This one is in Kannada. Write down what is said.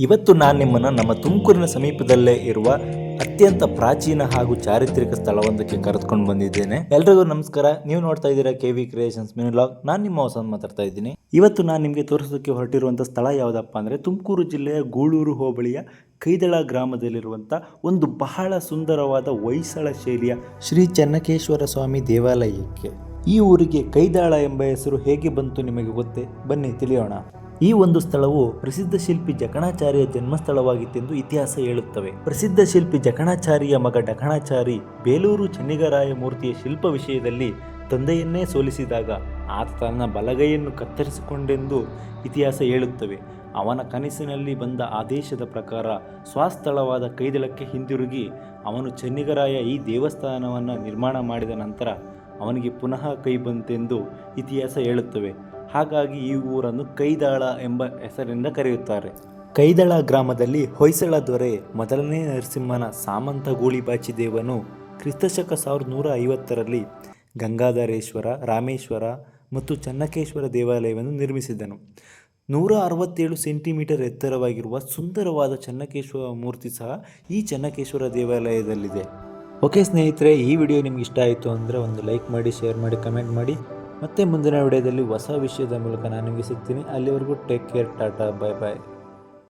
ಇವತ್ತು ನಾನು ನಿಮ್ಮನ್ನು ನಮ್ಮ ತುಮಕೂರಿನ ಸಮೀಪದಲ್ಲೇ ಇರುವ ಅತ್ಯಂತ ಪ್ರಾಚೀನ ಹಾಗೂ ಚಾರಿತ್ರಿಕ ಸ್ಥಳವೊಂದಕ್ಕೆ ಕರೆದುಕೊಂಡು ಬಂದಿದ್ದೇನೆ. ಎಲ್ರಿಗೂ ನಮಸ್ಕಾರ. ನೀವು ನೋಡ್ತಾ ಇದ್ದೀರಾ ಕೆ ವಿ ಕ್ರಿಯೇಷನ್ಸ್ ಮಿನಿಲಾಗ್ ನಾನು ನಿಮ್ಮ ಹೊಸ ಮಾತಾಡ್ತಾ ಇದ್ದೀನಿ. ಇವತ್ತು ನಾನು ನಿಮಗೆ ತೋರಿಸೋದಕ್ಕೆ ಹೊರಟಿರುವಂಥ ಸ್ಥಳ ಯಾವುದಪ್ಪ ಅಂದರೆ ತುಮಕೂರು ಜಿಲ್ಲೆಯ ಗೂಳೂರು ಹೋಬಳಿಯ ಕೈದಳ ಗ್ರಾಮದಲ್ಲಿರುವಂಥ ಒಂದು ಬಹಳ ಸುಂದರವಾದ ಹೊಯ್ಸಳ ಶೈಲಿಯ ಶ್ರೀ ಚೆನ್ನಕೇಶ್ವರ ಸ್ವಾಮಿ ದೇವಾಲಯಕ್ಕೆ. ಈ ಊರಿಗೆ ಕೈದಾಳ ಎಂಬ ಹೆಸರು ಹೇಗೆ ಬಂತು ನಿಮಗೆ ಗೊತ್ತೇ? ಬನ್ನಿ, ತಿಳಿಯೋಣ. ಈ ಒಂದು ಸ್ಥಳವು ಪ್ರಸಿದ್ಧ ಶಿಲ್ಪಿ ಜಕಣಾಚಾರ್ಯ ಜನ್ಮಸ್ಥಳವಾಗಿತ್ತೆಂದು ಇತಿಹಾಸ ಹೇಳುತ್ತವೆ. ಪ್ರಸಿದ್ಧ ಶಿಲ್ಪಿ ಜಕಣಾಚಾರ್ಯ ಮಗ ಡಕಣಾಚಾರಿ ಬೇಲೂರು ಚೆನ್ನಿಗರಾಯ ಮೂರ್ತಿಯ ಶಿಲ್ಪ ವಿಷಯದಲ್ಲಿ ತಂದೆಯನ್ನೇ ಸೋಲಿಸಿದಾಗ ಆತ ತನ್ನ ಬಲಗೈಯನ್ನು ಕತ್ತರಿಸಿಕೊಂಡೆಂದು ಇತಿಹಾಸ ಹೇಳುತ್ತವೆ. ಅವನ ಕನಸಿನಲ್ಲಿ ಬಂದ ಆದೇಶದ ಪ್ರಕಾರ ಸ್ವಸ್ಥಳವಾದ ಕೈದಳಕ್ಕೆ ಹಿಂದಿರುಗಿ ಅವನು ಚೆನ್ನಿಗರಾಯ ಈ ದೇವಸ್ಥಾನವನ್ನು ನಿರ್ಮಾಣ ಮಾಡಿದ ನಂತರ ಅವನಿಗೆ ಪುನಃ ಕೈ ಬಂತೆಂದು ಇತಿಹಾಸ ಹೇಳುತ್ತವೆ. ಹಾಗಾಗಿ ಈ ಊರನ್ನು ಕೈದಾಳ ಎಂಬ ಹೆಸರಿಂದ ಕರೆಯುತ್ತಾರೆ. ಕೈದಳ ಗ್ರಾಮದಲ್ಲಿ ಹೊಯ್ಸಳ ದೊರೆ, ಮೊದಲನೇ ನರಸಿಂಹನ ಸಾಮಂತ ಗೂಳಿಬಾಚಿ ದೇವನು ಕ್ರಿಸ್ತಶಕ ಸಾವಿರದ ನೂರ ಐವತ್ತರಲ್ಲಿ ಗಂಗಾಧರೇಶ್ವರ, ರಾಮೇಶ್ವರ ಮತ್ತು ಚನ್ನಕೇಶ್ವರ ದೇವಾಲಯವನ್ನು ನಿರ್ಮಿಸಿದನು. ನೂರ ಅರವತ್ತೇಳು ಸೆಂಟಿಮೀಟರ್ ಎತ್ತರವಾಗಿರುವ ಸುಂದರವಾದ ಚನ್ನಕೇಶ್ವರ ಮೂರ್ತಿ ಸಹ ಈ ಚನ್ನಕೇಶ್ವರ ದೇವಾಲಯದಲ್ಲಿದೆ. ಓಕೆ ಸ್ನೇಹಿತರೆ, ಈ ವಿಡಿಯೋ ನಿಮ್ಗೆ ಇಷ್ಟ ಆಯಿತು ಅಂದರೆ ಒಂದು ಲೈಕ್ ಮಾಡಿ, ಶೇರ್ ಮಾಡಿ, ಕಮೆಂಟ್ ಮಾಡಿ. ಮತ್ತೆ ಮುಂದಿನ ವಿಡಿಯೋದಲ್ಲಿ ಹೊಸ ವಿಷಯದ ಮೂಲಕ ನಾನು ನಿಮಗೆ ಸಿಗ್ತೀನಿ. ಅಲ್ಲಿವರೆಗೂ take care tata bye bye